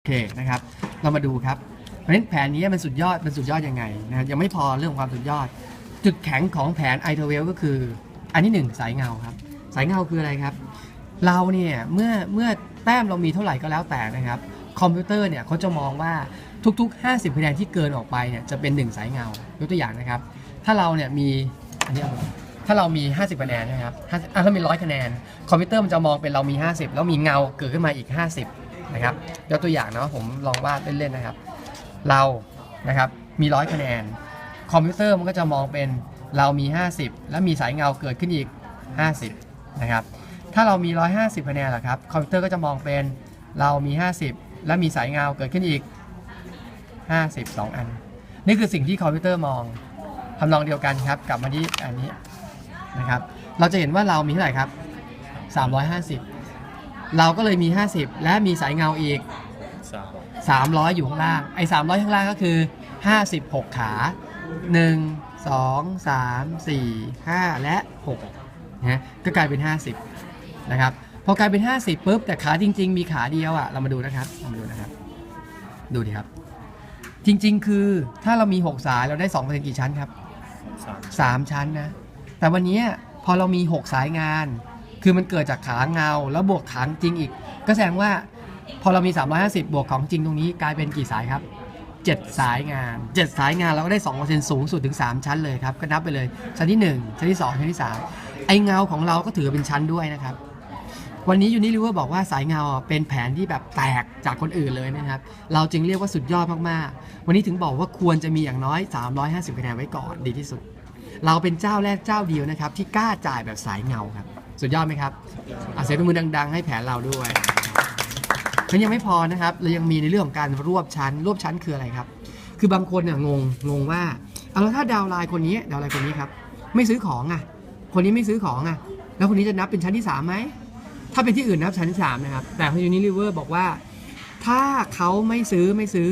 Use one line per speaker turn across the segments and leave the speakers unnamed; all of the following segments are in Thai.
โอเคนะครับ เรามาดูครับ เพราะฉะนั้นแผนนี้มันสุดยอด มันสุดยอดยังไงนะครับยังไม่พอเรื่องความสุดยอด จุดแข็งของแผน i t w e l ก็คือ อันที่หนึ่งสายเงาครับ สายเงาคืออะไรครับ เราเนี่ยเมื่อเมื่อแต้มเรามีเท่าไหร่ก็แล้วแต่นะครับ คอมพิวเตอร์เนี่ยเขาจะมองว่าทุก ๆ 50คะแนนที่เกินออกไปเนี่ยจะเป็นหนึ่งสายเงายกตัวอย่างนะครับ ถ้าเราเนี่ยมีอันนี้เอาถ้าเรามี 50คะแนนนะครับ50อะถ้ามีร้อยคะแนน คอมพิวเตอร์มันจะมองเป็นเรามี 50 แล้วมีเงาเกิดขึ้นมาอีก 50 นะครับยกตัวอย่างนะผมลองวาดเล่นๆนะครับ เรานะครับมีร้อยคะแนน คอมพิวเตอร์มันก็จะมองเป็นเรามี 50 แล้วมีสายเงาเกิดขึ้นอีก 50นะครับถ้าเรามี 150คะแนนล่ะครับคอมพิวเตอร์ก็จะมองเป็นเรามี 50 แล้วมีสายเงาเกิดขึ้นอีก50สองอัน นี่คือสิ่งที่คอมพิวเตอร์มองทำนองเดียวกันครับกลับมาที่อันนี้นะครับเราจะเห็นว่าเรามีเท่าไหร่ครับ 350 เราก็เลยมี 50 และมีสายเงาอีก
สาม
300 อยู่ข้างล่าง ไอ้300 ข้างล่างก็คือ 56 ขา 1 2 3 4 5 และ6นะก็กลายเป็น 50 นะครับ พอกลายเป็น 50ปุ๊บแต่ขาจริง ๆ มีขาเดียวอะเรามาดูนะครับเรามาดูนะครับ ดูดิครับ จริง ๆ คือถ้าเรามี 6 สายเราได้2%กี่ชั้นครับ
สาม
3 ชั้นนะ แต่วันนี้พอเรามี 6 สายงาน คือมันเกิดจากขาเงา แล้วบวกขาจริงอีก ก็แสดงว่าพอเรามี 350 บวกของจริงตรงนี้กลายเป็นกี่สายครับ 7 สายงาน 7 สายงานเราก็ได้2%สูงสุดถึง 3 ชั้นเลยครับ ก็นับไปเลย ชั้นที่ 1 ชั้นที่ 2 ชั้นที่ 3 ไอเงาของเราก็ถือเป็นชั้นด้วยนะครับ วันนี้ยูนิลิเวอร์บอกว่าสายเงาเป็นแผนที่แบบแตกจากคนอื่นเลยนะครับ เราจึงเรียกว่าสุดยอดมากๆ วันนี้ถึงบอกว่าควรจะมีอย่างน้อย 350คะแนนไว้ก่อนดีที่สุด เราเป็นเจ้าแรกเจ้าเดียวนะครับที่กล้าจ่ายแบบสายเงาครับ สุดยอดไหมครับอาเสียงปรบมือดัง ๆ ให้แผนเราด้วยมันยังไม่พอนะครับเรายังมีในเรื่องของการรวบชั้น รวบชั้นคืออะไรครับ คือบางคนเนี่ยงงงงว่าเอาแล้วถ้าดาวไลน์คนนี้ดาวไลน์คนนี้ครับ ไม่ซื้อของอะ คนนี้ไม่ซื้อของอะ แล้วคนนี้จะนับเป็นชั้นที่สามไหมถ้าเป็นที่อื่นนับชั้นที่สามนะครับ แต่ของยูนิลิเวอร์บอกว่า ถ้าเขาไม่ซื้อไม่ซื้อ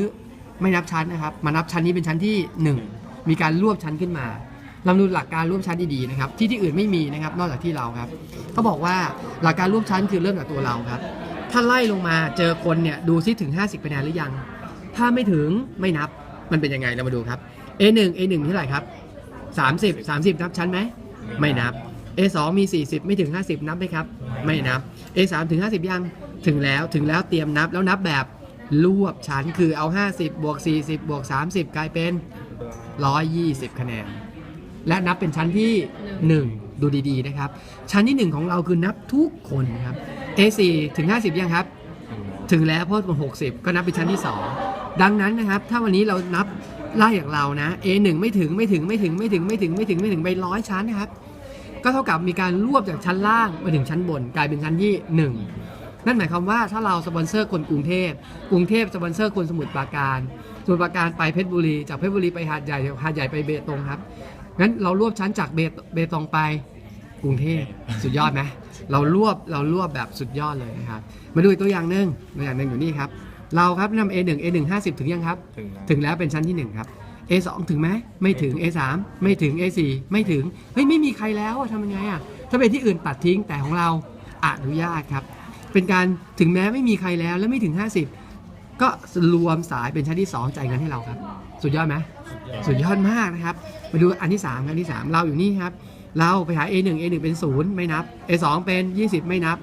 ไม่นับชั้นนะครับ มานับชั้นนี้เป็นชั้นที่หนึ่งมีการรวบชั้นขึ้นมา เราดูหลักการรวบชั้นดีๆนะครับที่ที่อื่นไม่มีนะครับนอกจากที่เราครับเขาบอกว่าหลักการรวบชั้นคือเริ่มจากตัวเราครับ ถ้าไล่ลงมาเจอคนเนี่ยดูซิถึง 50คะแนนหรือยัง ถ้าไม่ถึงไม่นับมันเป็นยังไงเรามาดูครับ A1 A1 เท่าไหร่ครับ 30 30 นับชั้นไหมไม่นับ A2 มี 40 ไม่ถึง 50 นับไหมครับ ไม่นับ A3 ถึง 50 ยังถึงแล้วถึงแล้วเตรียมนับแล้วนับแบบรวบชั้นคือเอา 50 บวก 40 บวก 30 กลายเป็น 120 คะแนน และนับเป็นชั้นที่ 1 ดูดีๆนะครับ ชั้นที่ 1 ของเราคือนับทุกคนครับ A4 ถึง 50 ยังครับ ถึงแล้วเพราะมัน60ก็นับเป็นชั้นที่ 2 ดังนั้นนะครับ ถ้าวันนี้เรานับไล่อย่างเรานะ A1 ไม่ถึงไม่ถึงไม่ถึงไม่ถึงไม่ถึงไม่ถึงไม่ถึงไปร้อยชั้นนะครับ ก็เท่ากับมีการรวบจากชั้นล่างมาถึงชั้นบน กลายเป็นชั้นที่ 1นั่นหมายความว่าถ้าเราสปอนเซอร์คนกรุงเทพ กรุงเทพสปอนเซอร์คนสมุทรปราการ สมุทรปราการไปเพชรบุรี จากเพชรบุรีไปหาดใหญ่ หาดใหญ่ไปเบตงครับ งั้นเรารวบชั้นจากเบตเบตงไปกรุงเทพสุดยอดไหมเรารวบเรารวบแบบสุดยอดเลยนะครับ มาดูอีกตัวอย่างหนึ่งตัวอย่างหนึ่งอยู่นี่ครับ เราครับนำ A1 A1 50 ถึงยังครับ
ถึงแล้ว
ถึงแล้วเป็นชั้นที่ 1 ครับ A2 ถึงไหมไม่ถึง A3 ไม่ถึง A4 ไม่ถึงเฮ้ยไม่มีใครแล้วอะทำยังไงอะถ้าเป็นที่อื่นตัดทิ้งแต่ของเราอนุญาตครับ เป็นการถึงแม้ไม่มีใครแล้วและไม่ถึง 50 ก็รวมสายเป็นชั้นที่ 2 จ่ายเงินให้เราครับ สุดยอดไหมสุดยอดมากนะครับ มาดูอันที่3อันที่ 3 เราอยู่นี่ครับ เราไปหา A1 A1 เป็น 0 ไม่นับ A2 เป็น 20 ไม่นับ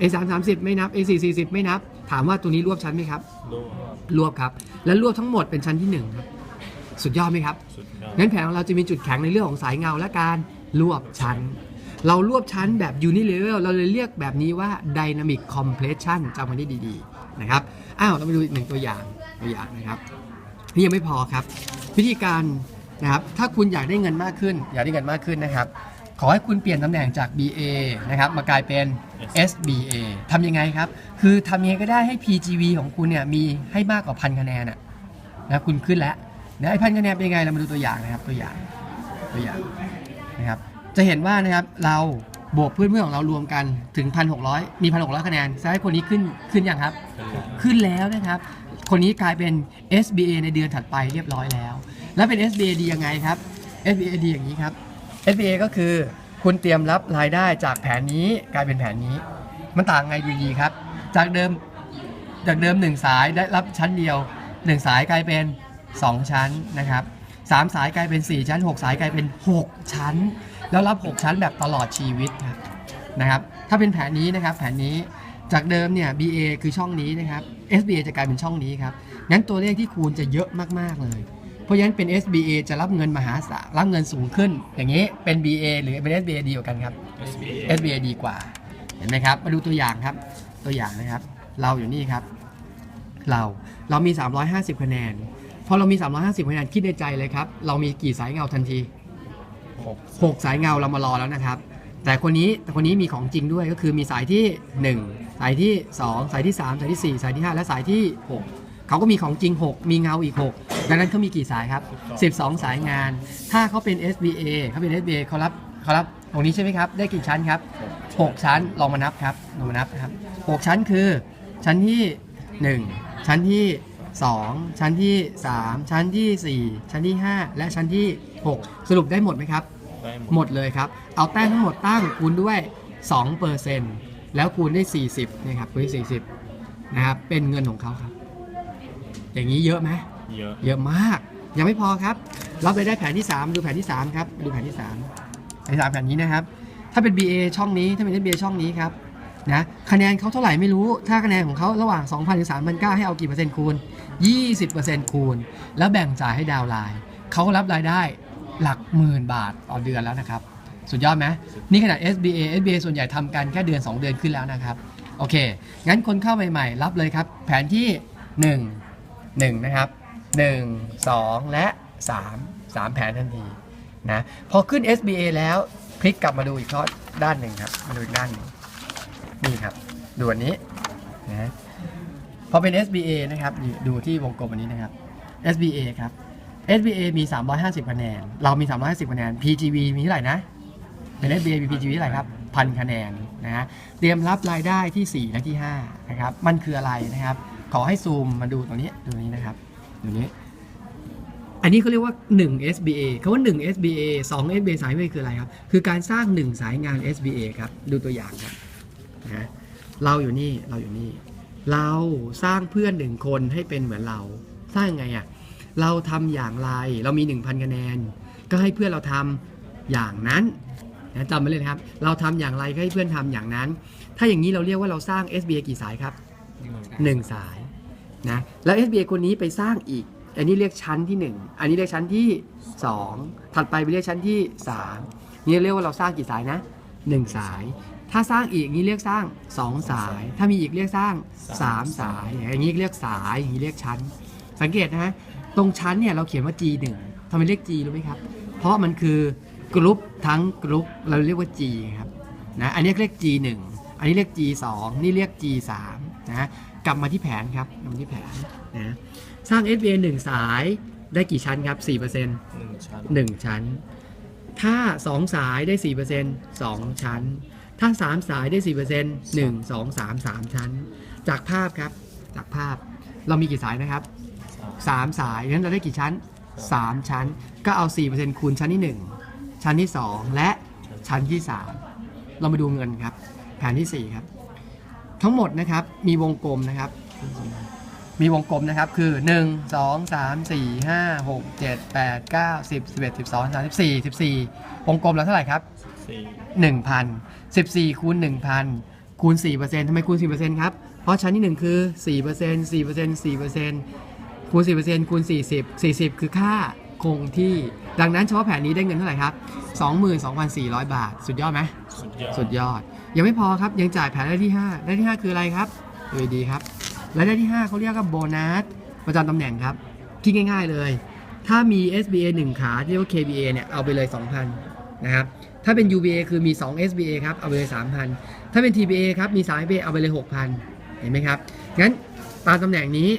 A3 30 ไม่นับ A4 40 ไม่นับ ถามว่าตัวนี้รวบชั้นไหมครับ
รวบ
รวบครับ และรวบทั้งหมดเป็นชั้นที่หนึ่งครับ สุดยอดไหมครับ
สุดยอด
งั้นแผนของเราจะมีจุดแข็งในเรื่องของสายเงาและการรวบชั้น เรารวบชั้นแบบ unilevel เราเลยเรียกแบบนี้ว่า dynamic compression จำมันได้ดีๆนะครับ อ้าว เรามาดูอีกหนึ่งตัวอย่างตัวอย่างนะครับ นี่ยังไม่พอครับ วิธีการนะครับถ้าคุณอยากได้เงินมากขึ้น อยากได้เงินมากขึ้นนะครับ ขอให้คุณเปลี่ยนตำแหน่งจาก BA นะครับมากลายเป็น SBA ทำยังไงครับ คือทำยังไงก็ได้ให้ PGV ของคุณเนี่ยมีให้มากกว่าพันคะแนนอะนะคุณขึ้นแล้วนะไอ้พันคะแนนเป็นยังไงเรามาดูตัวอย่างนะครับตัวอย่างตัวอย่างนะครับจะเห็นว่านะครับเราบวกเพื่อนเพื่อนๆของเรารวมกันถึง 1,600 มี 1,600 คะแนนแสดงให้คนนี้ขึ้นขึ้นยังครับ ขึ้นแล้วนะครับ คนนี้กลายเป็น SBA ในเดือนถัดไปเรียบร้อยแล้ว แล้วเป็น SBA ดียังไงครับ SBA ดีอย่างนี้ครับ SBA ก็คือคุณเตรียมรับรายได้จากแผนนี้กลายเป็นแผนนี้ มันต่างไงดูดีครับ จากเดิมจากเดิม 1 สายได้รับชั้นเดียว 1 สายกลายเป็น 2 ชั้นนะครับสามสายกลายเป็น 4 ชั้น 6 สายกลายเป็น 6 ชั้น แล้วรับ 6 ชั้นแบบตลอดชีวิตนะครับถ้าเป็นแผนนี้นะครับแผนนี้ จากเดิมเนี่ย BA คือช่องนี้นะครับ SBA จะกลายเป็นช่องนี้ครับ งั้นตัวเลขที่คูณจะเยอะมาก ๆ เลย เพราะฉะนั้นเป็น SBA จะรับเงินมหาศาลรับเงินสูงขึ้น อย่างนี้เป็น BA หรือเป็น SBA ดีกว่ากันครับ
SBA
SBA ดีกว่า เห็นไหมครับ มาดูตัวอย่างครับ ตัวอย่างนะครับ เราอยู่นี่ครับ เรา เรามี 350 คะแนน พอเรามี 350 คะแนนคิดในใจเลยครับ เรามีกี่สายเงาทันที
หก
6สายเงาเรามารอแล้วนะครับ แต่คนนี้แต่คนนี้มีของจริงด้วยก็คือมีสายที่ 1 สายที่ 2 สายที่ 3 สายที่ 4 สายที่ 5 และสายที่ 6 เขาก็มีของจริง 6 มีเงาอีก 6 ดังนั้นเขามีกี่สายครับ 12 สายงาน ถ้าเขาเป็น SBA เขาเป็น SBA เขารับเขารับตรงนี้ใช่ไหมครับ ได้กี่ชั้นครับ 6 ชั้นลองมานับครับลองมานับครับ 6 ชั้นคือ ชั้นที่ 1 ชั้นที่ 2 ชั้นที่ 3 ชั้นทีสี่4 ชั้นที่ 5 และชั้นที่ 6 สรุปได้หมดไหมครับ
หมด
หมดเลยครับ เอาแต้มทั้งหมดตั้งคูณด้วย2เปอร์เซ็นต์แล้วคูณด้วย 40นะครับคูณด้วย40นะครับเป็นเงินของเขาครับ อย่างนี้เยอะไหม
เยอะ
เยอะมาก ยังไม่พอครับรับรายได้แผนที่ 3 ดูแผนที่ 3 ครับ ดูแผนที่3แผนที่3แผนนี้นะครับ ถ้าเป็น BA ช่องนี้ถ้าเป็น SBA ช่องนี้ครับนะคะแนนเขาเท่าไหร่ไม่รู้ ถ้าคะแนนของเขาระหว่าง 2,000ถึง3,900 ให้เอากี่เปอร์เซ็นต์คูณ 20%คูณ แล้วแบ่งจ่ายให้ดาวน์ไลน์เขารับรายได้ หลักหมื่นบาทต่อเดือนแล้วนะครับ สุดยอดไหมนี่ขนาด SBA SBA ส่วนใหญ่ทำกันแค่เดือน 2 เดือนขึ้นแล้วนะครับ โอเค งั้นคนเข้าใหม่ๆ รับเลยครับ แผนที่ 1 1 นะครับ 1 2 และ 3 3 แผนทันทีนะพอขึ้น SBA แล้วพลิกกลับมาดูอีกข้อด้านหนึ่งครับมาดูอีกด้านหนึ่งนี่ครับดูอันนี้นะพอเป็น SBA นะครับ ดูที่วงกลมอันนี้นะครับ SBA ครับ SBA มี 350 คะแนน เรามี 350 คะแนน PGV มีเท่าไหร่นะ เป็น SBA มี PGV เท่าไหร่ครับพันคะแนนนะฮะ เตรียมรับรายได้ที่ 4 และที่ 5 นะครับ มันคืออะไรนะครับ ขอให้ซูมมาดูตรงนี้ดูนี้นะครับดูนี้ อันนี้เขาเรียกว่า 1 SBA คำว่า 1 SBA 2 SBA สายไม่คืออะไรครับ คือการสร้าง 1 สายงาน SBA ครับ ดูตัวอย่างครับนะเราอยู่นี่ เราอยู่นี่ เราสร้างเพื่อนหนึ่งคนให้เป็นเหมือนเรา สร้างยังไงอะ่ะ เราทำอย่างไร เรามี 1,000 คะแนน ก็ให้เพื่อนเราทำอย่างนั้นนะจำไว้เลยนะครับ เราทำอย่างไรก็ให้เพื่อนทำอย่างนั้น ถ้าอย่างนี้เราเรียกว่าเราสร้าง SBA กี่สายครับ 1 สายนะ แล้ว SBA คนนี้ไปสร้างอีก อันนี้เรียกชั้นที่ 1 อันนี้เรียกชั้นที่ 2 ถัดไปไปเรียกชั้นที่ 3 นี่เรียกว่าเราสร้างกี่สายนะ 1 สาย ถ้าสร้างอีกนี่เรียกสร้าง 2 สาย ถ้ามีอีกเรียกสร้าง 3 สาย อย่างนี้เรียกสาย อย่างนี้เรียกชั้น สังเกตนะฮะ ตรงชั้นเนี่ยเราเขียนว่า G1 ทำไมเรียก G รู้ไหมครับ เพราะมันคือกรุ๊ปทั้งกรุ๊ปเราเรียกว่า G ครับนะอันนี้เรียก G1 อันนี้เรียก G2 นี่เรียก G3 นะกลับมาที่แผนครับกลับมาที่แผนนะสร้าง FBA 1 สายได้กี่ชั้นครับ4%
หนึ่งชั้น
1 ชั้น ถ้า 2 สายได้ 4% 2 ชั้น ถ้า 3 สายได้ 4% 1 2 3 3 ชั้น จากภาพครับ จากภาพ เรามีกี่สายนะครับ
สาม
3สายงั้นเราได้กี่ชั้น3ชั้น ก็เอา4%คูณชั้นที่1ชั้นที่2และชั้นที่3เรามาดูเงินครับ แผนที่4ครับ ทั้งหมดนะครับมีวงกลมนะครับ มีวงกลมนะครับคือ 1 2 3 4 5 6 7 8 9 10 11 12 13 14 14 วงกลมแล้วเท่าไหร่ครับ
สี่
1,000 14คูณ1,000คูณ4%ทำไมคูณ4%ครับ เพราะชั้นที่ 1 คือ4% 4% 4% คูณ4%คูณ 40 40 คือค่าคงที่ ดังนั้นเฉพาะแผนนี้ได้เงินเท่าไหร่ครับ 22,400 บาท สุดยอดไหม
สุดยอด
สุดยอด ยังไม่พอครับ ยังจ่ายแผนได้ที่ 5 ได้ที่ 5 คืออะไรครับดูดีๆครับ และได้ที่ 5เขาเรียกว่าโบนัสประจำตำแหน่งครับ คิดง่าย ๆเลย ถ้ามี SBA 1 ขาที่เรียกว่า KBA เนี่ย เอาไปเลย 2,000 นะครับ ถ้าเป็น UBA คือมี 2 SBA ครับ เอาไปเลย 3,000 ถ้าเป็น TBA ครับ มี3 SBA เอาไปเลย 6,000 เห็นไหมครับ งั้นตามตำแหน่งนี้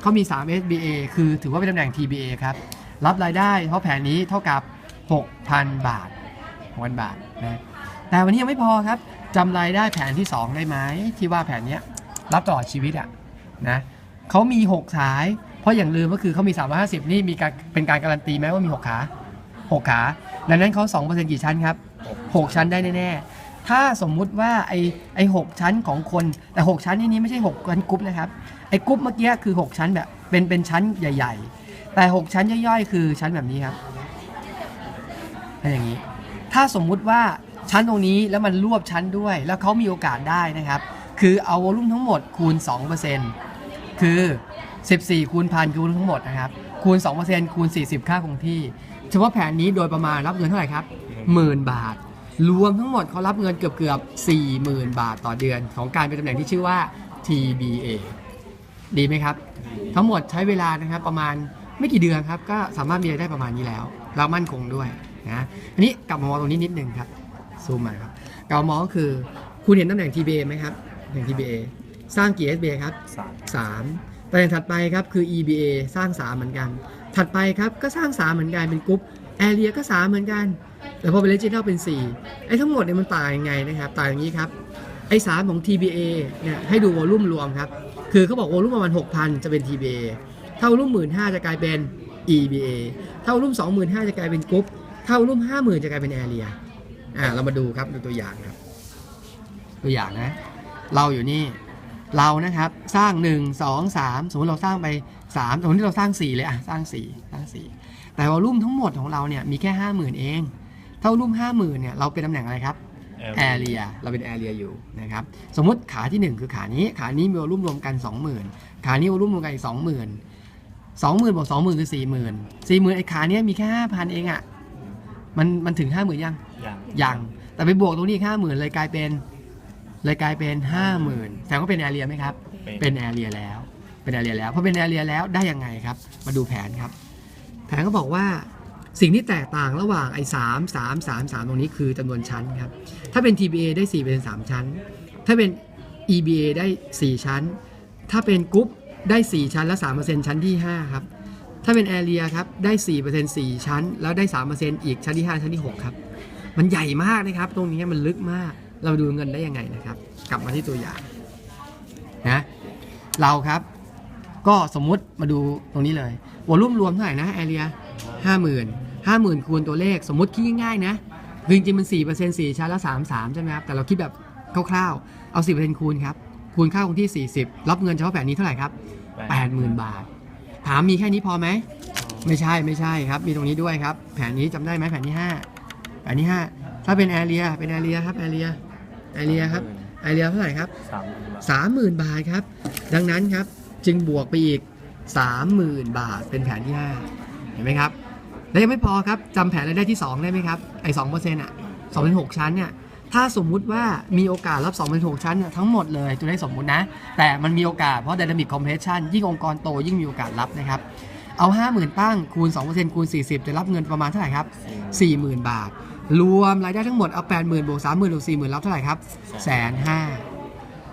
เขามี 3 SBA คือถือว่าเป็นตำแหน่ง TBA ครับ รับรายได้เพราะแผนนี้เท่ากับ 6,000 บาท6,000บาทนะแต่วันนี้ยังไม่พอครับจำรายได้แผนที่ 2 ได้ไหมที่ว่าแผนเนี้ยรับตลอดชีวิตอะนะเขามี 6 สาย เพราะอย่างลืมก็คือเขามี 350 นี่มีการเป็นการการันตีไหมว่ามี 6 ขา 6 ขาดังนั้นเขา2%กี่ชั้นครับ 6 ชั้นได้แน่ๆถ้าสมมุติว่าไอ้ไอ้หชั้นของคนแต่ 6 ชั้นนี่นี้ไม่ใช่6ชั้นกรุ๊ปนะครับ ไอ้กรุ๊ปเมื่อกี้คือ 6 ชั้นแบบเป็นเป็นชั้นใหญ่ ๆ แต่ 6 ชั้นย่อยๆ คือชั้นแบบนี้ครับเป็นอย่างนี้ ถ้าสมมุติว่าชั้นตรงนี้แล้วมันรวบชั้นด้วย แล้วเขามีโอกาสได้นะครับ คือเอาวอลุ่มทั้งหมดคูณ 2%คือ 14 คูณพันคูณทั้งหมดนะครับ คูณ 2%คูณ 40 ค่าคงที่ เฉพาะแผนนี้โดยประมาณรับเงินเท่าไหร่ครับหมื่นบาท รวมทั้งหมดเขารับเงินเกือบเกือบ40,000 บาทต่อเดือน ของการเป็นตำแหน่งที่ชื่อว่า TBA ดีไหมครับ ทั้งหมดใช้เวลานะครับประมาณไม่กี่เดือนครับ ก็สามารถมีรายได้ประมาณนี้แล้วแล้วมั่นคงด้วยนะอันนี้กลับมามองตรงนี้นิดนึงครับซูมมาครับกลับมามองก็คือคุณเห็นตำแหน่ง TBA ไหมครับตำแหน่ง TBA สร้างกี่ SBA ครับ
สาม
3ตำแหน่งถัดไปครับคือ EBA สร้าง 3 เหมือนกัน ถัดไปครับก็สร้าง 3 เหมือนกันเป็นกรุ๊ป Area ก็ 3 เหมือนกัน แต่พอเป็น Regional เป็น 4 ไอ้ทั้งหมดเนี่ยมันต่างยังไงนะครับต่างอย่างนี้ครับไอ้3ของ TBA เนี่ยให้ดูวอลลุ่มรวมครับ คือเขาบอกวอลุ่มประมาณ 6,000 จะเป็น TBA ถ้าวอลุ่ม 15,000 จะกลายเป็น EBA ถ้าวอลุ่ม 25,000 จะกลายเป็นกรุ๊ปถ้าวอลุ่ม 50,000 จะกลายเป็น Area อ่าเรามาดูครับดูตัวอย่างครับ ตัวอย่างนะ เราอยู่นี่เรานะครับสร้าง 1 2 3 สมมติเราสร้างไป3สมมติเราสร้าง 4 เลยอะสร้าง 4 สร้าง 4 แต่วอลุ่มทั้งหมดของเราเนี่ยมีแค่ 50,000 เองถ้าวอลุ่ม 50,000 เนี่ยเราเป็นตำแหน่งอะไรครับ
แอ
area เราเป็น area อยู่นะครับสมมติขาที่ 1 คือขานี้ ขานี้มีวอลลุ่มรวมกัน 20,000 ขานี้วอลลุ่มรวมกันอีก20,000 20,000บวก20,000คือ40,000 40,000ไอ้ขาเนี้ยมีแค่5,000เองอะมันมันถึง 50,000ยัง
อย่าง
ยังแต่ไปบวกตรงนี้อีก50,000เลยกลายเป็นเลยกลายเป็น50,000แสดงว่าเป็น area ไหมครับ เป็น area แล้ว เป็น area แล้วพอเป็น area แล้วได้ยังไงครับ มาดูแผนครับ แผนก็บอกว่า สิ่งที่แตกต่างระหว่างไอ้สามสามสามสามตรงนี้คือจำนวนชั้นครับ ถ้าเป็น TBA ได้4เป็น3ชั้น ถ้าเป็น EBA ได้ 4 ชั้น ถ้าเป็นกรุ๊ปได้ 4 ชั้นและ3%ชั้นที่ 5 ครับ ถ้าเป็น Area ครับ ได้4% 4 ชั้น แล้วได้ 3%อีกชั้นที่ 5 ชั้นที่ 6 ครับ มันใหญ่มากนะครับ ตรงนี้มันลึกมาก เราดูเงินได้ยังไงนะครับ กลับมาที่ตัวอย่างนะเราครับ ก็สมมุติมาดูตรงนี้เลยวอลุ่มรวมเท่าไหร่นะ Area ห้าหมื่นห้าหมื่นคูณตัวเลขสมมติคิดง่ายๆนะคือจริงๆมันสี่เปอร์เซ็นต์สี่ชั้นละสามสามใช่ไหมครับแต่เราคิดแบบคร่าวๆเอาสี่เปอร์เซ็นต์คูณครับคูณค่าคงที่สี่สิบรับเงินเฉพาะแผนนี้เท่าไหร่ครับแปดหมื่นบาท ถามมีแค่นี้พอไหมไม่ใช่ไม่ใช่ครับ มีตรงนี้ด้วยครับ แผนนี้จำได้ไหมแผนที่ห้าแผนที่ห้าถ้าเป็นแอเรียเป็นแอเรียครับแอเรียแอเรียครับแอเรียเท่าไหร่ครับ
สามหมื่นบาท
สามหมื่นบาทครับ ดังนั้นครับ จึงบวกไปอีก30,000บาทเป็นแผนที่5เห็นไหมครับและยังไม่พอครับจำแผนรายได้ที่ 2 ได้ไหมครับไอ้สองเปอร์เซ็นต์อะสองเป็นหกชั้นเนี่ยถ้าสมมุติว่ามีโอกาสรับ2เป็น6ชั้นเนี่ยทั้งหมดเลยตัวเลขสมมุตินะ แต่มันมีโอกาสเพราะ Dynamic Compression ยิ่งองค์กรโตยิ่งมีโอกาสรับนะครับ เอา 50,000ตั้งคูณ2%คูณ 40 จะรับเงินประมาณเท่าไหร่ครับ 40,000 บาท รวมรายได้ทั้งหมดเอา 80,000บวก30,000บวก40,000 รับเท่าไหร่ครับแสนห้า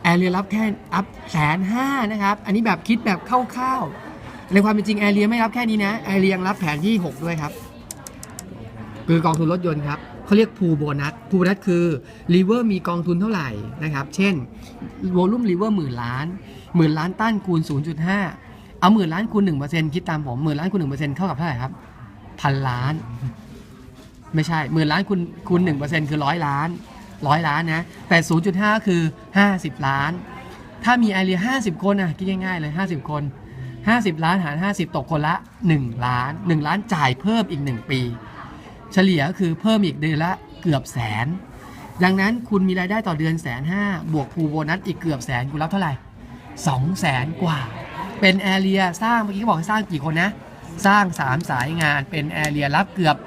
แอร์เรียรับแค่อัพแสนห้านะครับ อันนี้แบบคิดแบบคร่าวๆ ในความเป็นจริงแอร์เรียไม่รับแค่นี้นะแอร์เรียยังรับแผนที่ 6 ด้วยครับ คือกองทุนรถยนต์ครับเขาเรียกพูโบนัสพูโบนัสคือรีเวอร์มีกองทุนเท่าไหร่นะครับ เช่นวอลุ่มรีเวอร์หมื่นล้านหมื่นล้านตั้นคูณ 0.5 เอาหมื่นล้านคูณ1%คิดตามผมหมื่นล้านคูณ1%เท่ากับเท่าไหร่ครับพันล้าน ไม่ใช่หมื่นล้านคูณคูณ1%คือร้อยล้านร้อยล้านนะแต่ 0.5 คือ 50 ล้าน ถ้ามีไอเรีย50 คนอะคิดง่ายๆเลย 50 คน 50 ล้านหาร 50 ตกคนละ 1 ล้าน 1 ล้านจ่ายเพิ่มอีก 1 ปี เฉลี่ยก็คือเพิ่มอีกเดือนละเกือบแสน ดังนั้นคุณมีรายได้ต่อเดือนแสนห้าบวกคูโบนัสอีกเกือบแสนคุณรับเท่าไหร่2แสนกว่า เป็นแอเรียสร้างเมื่อกี้เขาบอกให้สร้างกี่คนนะ สร้าง 3 สายงานเป็นแอเรียรับเกือบ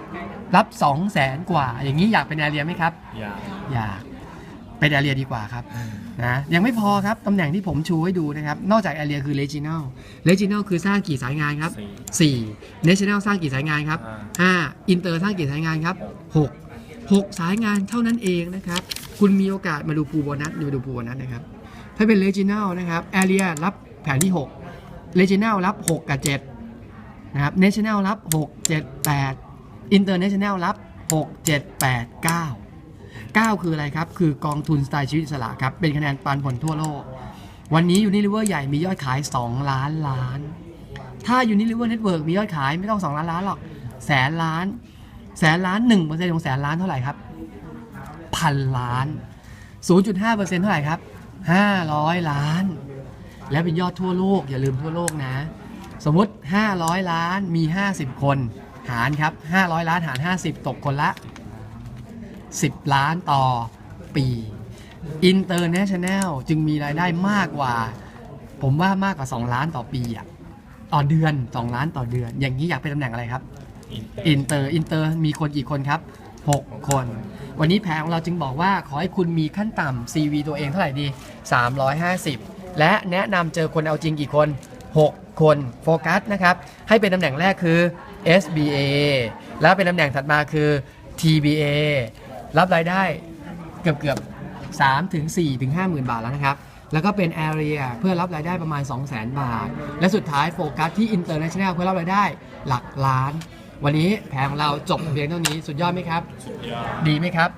รับ2แสนกว่า อย่างนี้อยากเป็นแอเรียไหมครับ
อย่าง
อยาก เป็นแอเรียดีกว่าครับนะยังไม่พอครับตำแหน่งที่ผมชูให้ดูนะครับ นอกจากแอเรียคือ regional regional คือสร้างกี่สายงานครับ
สี่
4 national สร้างกี่สายงานครับ
ห้า
5 inter สร้างกี่สายงานครับ 6 6 สายงานเท่านั้นเองนะครับ คุณมีโอกาสมาดูปูโบนัสมาดูปูโบนัสนะครับ ถ้าเป็น regional นะครับ area รับแผนที่6 regional รับ 6 กับ 7 นะครับ national รับ 6 7 8 international รับ 6 7 8 9 9 คืออะไรครับ คือกองทุนสไตล์ชีวิตอิสระครับ เป็นคะแนนปันผลทั่วโลก วันนี้ยูนิลิเวอร์ใหญ่มียอดขาย 2 ล้านล้าน ถ้ายูนิลิเวอร์เน็ตเวิร์กมียอดขายไม่ต้อง 2 ล้านล้านหรอก แสนล้าน แสนล้าน1%ของแสนล้านเท่าไหร่ครับ พันล้าน 0.5%เท่าไหร่ครับ 500 ล้าน และเป็นยอดทั่วโลก อย่าลืมทั่วโลกนะ สมมติ 500 ล้านมี 50 คน หารครับ 500 ล้านหาร 50 ตกคนละ 10 ล้านต่อปี International จึงมีรายได้มากกว่า ผมว่ามากกว่า 2 ล้านต่อปีอะต่อเดือน 2 ล้านต่อเดือน อย่างนี้อยากเป็นตำแหน่งอะไรครับอินเตอร์อินเตอร์มีคนกี่คนครับ 6 คน วันนี้แผนของเราจึงบอกว่าขอให้คุณมีขั้นต่ำ CV ตัวเองเท่าไหร่ดี 350 และแนะนำเจอคนเอาจริงกี่คน 6 คนโฟกัสนะครับ ให้เป็นตำแหน่งแรกคือ SBA แล้วเป็นตำแหน่งถัดมาคือ TBA รับรายได้เกือบเกือบ3ถึง4ถึง5หมื่นบาทแล้วนะครับ แล้วก็เป็น Area เพื่อรับรายได้ประมาณ 2 0 0 0 0 0 บาท และสุดท้ายโฟกัสที่ International เพื่อรับรายได้หลักล้าน วันนี้แผนของเราจบเพียงเท่านี้สุดยอดไหมครับ ดีไหมครับ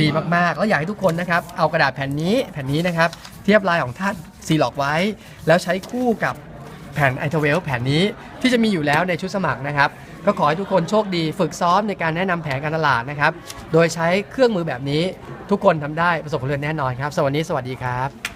ดีมากๆ แล้วอยากให้ทุกคนนะครับเอากระดาษแผ่นนี้แผ่นนี้นะครับเทียบลายของท่านซีล็อกไว้ แล้วใช้คู่กับแผ่นไอทเวลแผ่นนี้ที่จะมีอยู่แล้วในชุดสมัครนะครับ ก็ขอให้ทุกคนโชคดีฝึกซ้อมในการแนะนำแผนการตลาดนะครับ โดยใช้เครื่องมือแบบนี้ทุกคนทำได้ประสบผลสำเร็จแน่นอนครับสวัสดีสวัสดีครับ